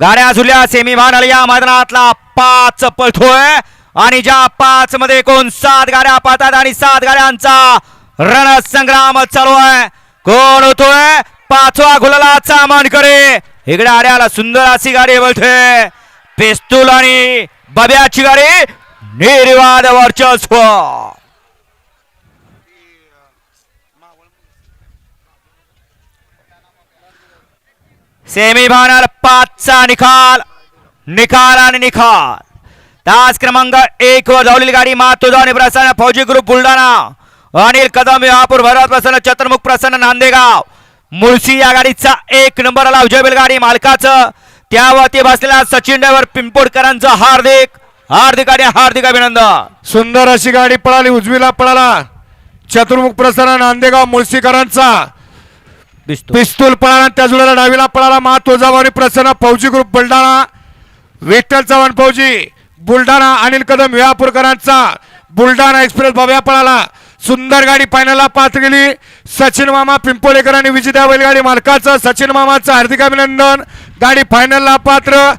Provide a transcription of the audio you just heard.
गाड्या झुल्या semi final या मैदानातला पाच पळतोय. आणि ज्या पाच मध्ये कोण सात गाड्या पाहतात आणि सात गाड्यांचा रणसंग्राम चालू आहे. कोण होतोय? पाचवा गुलालाचा मानकरी इकडे आड्याला सुंदर अशी गाडी बोलते. पिस्तूल आणि बब्याची गाडी निर्वाद वर्चस्व. सेमीफायनल पाचचा निकाल. निकाल आणि निकाल तास क्रमांक एक वर धावलेली गाडी मातोजा आणि प्रसन्न फौजी ग्रुप बुलढाणा. अनिल कदम महापूर भरत प्रसन्न चतुर्मुख प्रसन्न नांदेगाव मुळशी या गाडीचा एक नंबर आला उजय गाडी मालकाचं. त्यावरती बसलेल्या सचिन ड्रायव्हर पिंपोडकरांचं हार्दिक हार्दिक आणि हार्दिक अभिनंदन. सुंदर अशी गाडी पळाली उजवीला पळाला. चतुर्मुख प्रसन्न नांदेगाव मुळशीकरांचा. पिस्तूल पळाला त्या जुळ्याला डावीला पळाला मा तुळजाभवानी प्रसन्न फौजी ग्रुप बुलढाणा विठ्ठल चव्हाण फौजी बुलढाणा अनिल कदम विळापूरकरांचा बुलढाणा एक्सप्रेस भव्या पळाला. सुंदर गाडी फायनलला पात्र गेली सचिन मामा पिंपोळेकर विजेत्या बैलगाडी मालकाचं सचिन मामाचं हार्दिक अभिनंदन. गाडी फायनलला पात्र.